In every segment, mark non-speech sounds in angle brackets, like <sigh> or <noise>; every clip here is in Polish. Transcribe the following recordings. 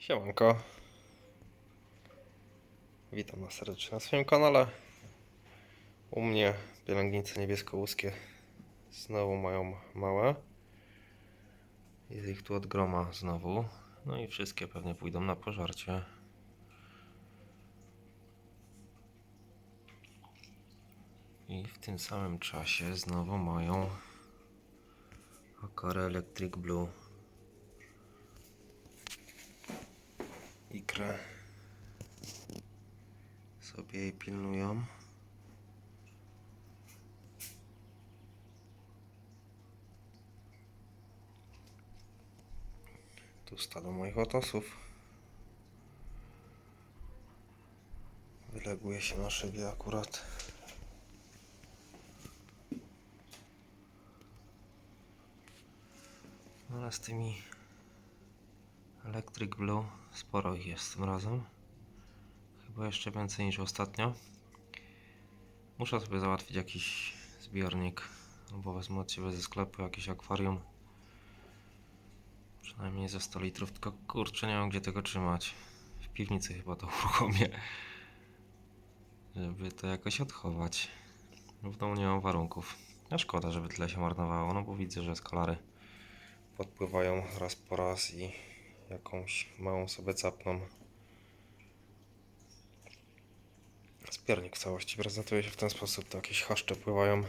Siemanko. Witam Was serdecznie na swoim kanale. U mnie pielęgnice niebiesko-łuskie znowu mają małe. Jest ich tu od groma znowu. No i wszystkie pewnie pójdą na pożarcie. I w tym samym czasie znowu mają Akare Electric Blue ikrę sobie jej pilnują. Tu stado moich otosów. Wyleguje się na szybie akurat. No, Ale z tymi Electric Blue sporo ich jest tym razem. Chyba jeszcze więcej niż ostatnio. Muszę sobie załatwić jakiś zbiornik. Albo wezmę od Ciebie ze sklepu jakieś akwarium. Przynajmniej ze 100 litrów. Tylko kurczę, nie mam gdzie tego trzymać. W piwnicy chyba to <laughs> uruchomię. Żeby to jakoś odchować. W domu nie mam warunków. A szkoda, żeby tyle się marnowało. No bo widzę, że skalary podpływają raz po raz i jakąś małą sobie capną. Zbiornik w całości prezentuje się w ten sposób. To jakieś chaszcze pływają,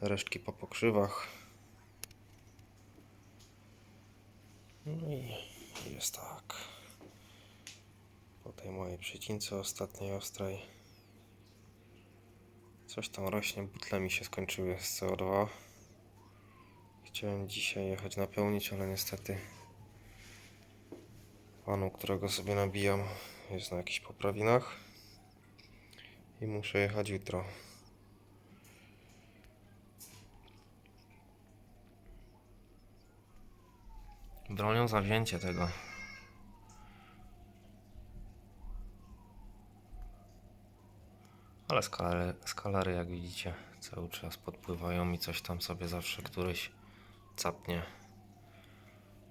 resztki po pokrzywach. No i jest tak. Po tej mojej przycince ostatniej ostrej. Coś tam rośnie, butle mi się skończyły z CO2. Chciałem dzisiaj jechać napełnić, ale niestety panu, którego sobie nabijam, jest na jakichś poprawinach i muszę jechać jutro. Bronią zawzięcie tego. Ale skalary, skalary, jak widzicie, cały czas podpływają i coś tam sobie zawsze któryś capnie.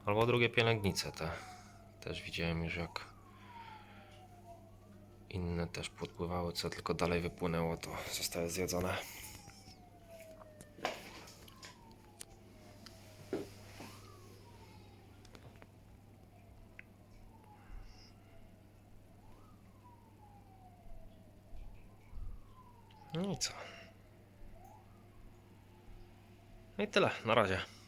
Albo drugie pielęgnice te. Też widziałem już jak inne też podpływały, co tylko dalej wypłynęło, to zostały zjedzone. No i co? No i tyle, na razie.